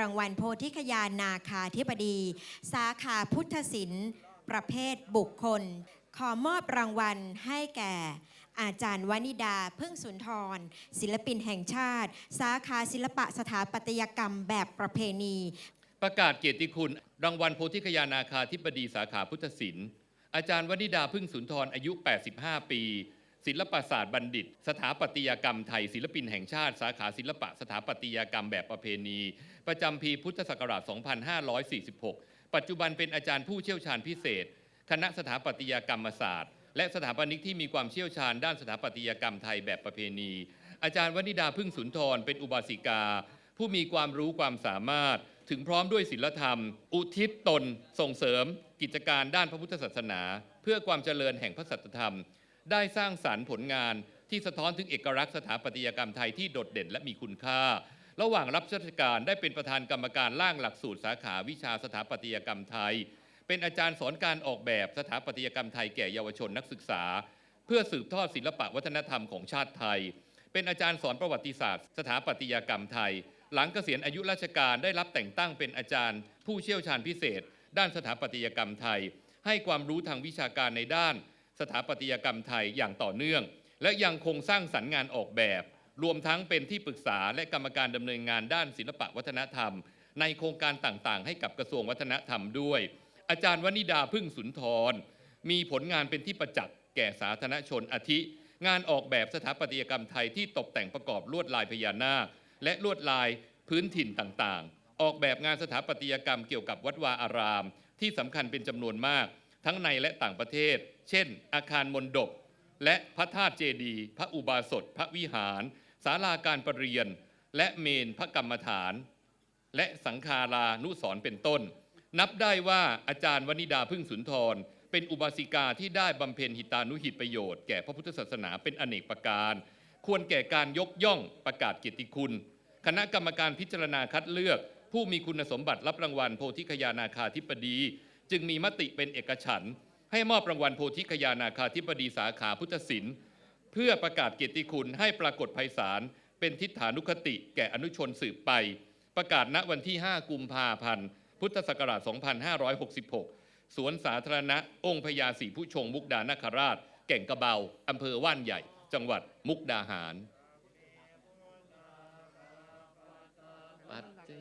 รางวัลโพธิคยานาคาธิบดี สาขาพุทธศิลป์ประเภทบุคคล ขอมอบรางวัลให้แก่ อาจารย์วนิดาพึ่งสุนทร ศิลปินแห่งชาติ สาขาศิลปะสถาปัตยกรรมแบบประเพณี ประกาศเกียรติคุณ รางวัลโพธิคยานาคาธิบดีสาขาพุทธศิลป์อาจารย์วนิดาพึ่งสุนทรอายุ 85 ปี ศิลปศาสตร์บัณฑิต สถาปัตยกรรมไทย ศิลปินแห่งชาติ สาขาศิลปะสถาปัตยกรรมแบบประเพณี ประจำปีพุทธศักราช 2546 ปัจจุบันเป็นอาจารย์ผู้เชี่ยวชาญพิเศษ คณะสถาปัตยกรรมศาสตร์ และสถาปนิกที่มีความเชี่ยวชาญด้านสถาปัตยกรรมไทยแบบประเพณี อาจารย์วนิดาพึ่งสุนทรเป็นอุบาสิกา ผู้มีความรู้ความสามารถ ถึงพร้อมด้วยศีลธรรม อุทิศตน ส่งเสริม กิจการด้านพระพุทธศาสนา เพื่อความเจริญแห่งพระสัจธรรม ได้สร้างสรรค์ผลงานที่สะท้อนถึงเอกลักษณ์สถาปัตยกรรมไทยที่โดดเด่นและมีคุณค่า ระหว่างรับราชการได้เป็นประธานกรรมการร่างหลักสูตรสาขาวิชาสถาปัตยกรรมไทย เป็นอาจารย์สอนการออกแบบสถาปัตยกรรมไทยแก่เยาวชนนักศึกษา เพื่อสืบทอดศิลปะวัฒนธรรมของชาติไทย เป็นอาจารย์สอนประวัติศาสตร์ สถาปัตยกรรมไทย หลังเกษียณอายุราชการได้รับแต่งตั้งเป็นอาจารย์ ผู้เชี่ยวชาญพิเศษ ด้านสถาปัตยกรรมไทย ให้ความรู้ทางวิชาการในด้าน สถาปัตยกรรมไทยอย่างต่อเนื่อง และยังคงสร้างสรรค์งานออกแบบ รวมทั้งเป็นที่ปรึกษาและกรรมการดำเนินงานด้านศิลปะวัฒนธรรม ในโครงการต่างๆ ให้กับกระทรวงวัฒนธรรมด้วย อาจารย์วนิดาพึ่งสุนทร มีผลงานเป็นที่ประจักษ์แก่สาธารณชนอาทิ งานออกแบบสถาปัตยกรรมไทยที่ตกแต่งประกอบลวดลายพญานาค และลวดลายพื้นถิ่นต่างๆ ออกแบบงานสถาปัตยกรรมเกี่ยวกับวัดวาอาราม ที่สำคัญเป็นจำนวนมาก ทั้งในและต่างประเทศ เช่น อาคารมนดบ และพระธาตุเจดีย์พระอุบาสถ พระวิหารศาลาการประเรียน และเมนพระกรรมฐาน และสังคารานุสรเป็นต้น นับได้ว่าอาจารย์วนิดาพึ่งสุนทร เป็นอุบาสิกาที่ได้บำเพ็ญหิตานุหิตประโยชน์แก่พระพุทธศาสนาเป็นอเนกประการ ควรแก่การยกย่องประกาศเกียรติคุณ คณะกรรมการพิจารณาคัดเลือกผู้มีคุณสมบัติรับรางวัลโพธิคยานาคาธิบดี จึงมีมติเป็นเอกฉันท์ ให้มอบรางวัลโพธิคยานาคาธิบดีสาขาพุทธศิลป์เพื่อประกาศเกียรติคุณให้ปรากฏไพศาลเป็นทิฏฐานุคติแก่อนุชนสืบไป ประกาศณวันที่ 5 กุมภาพันธ์พุทธศักราช 2566 สวนสาธารณะ องค์พญาศรีผู้ชงมุกดานาคราช แก่งกระเบาอำเภอว่านใหญ่ จังหวัดมุกดาหารปัจเจ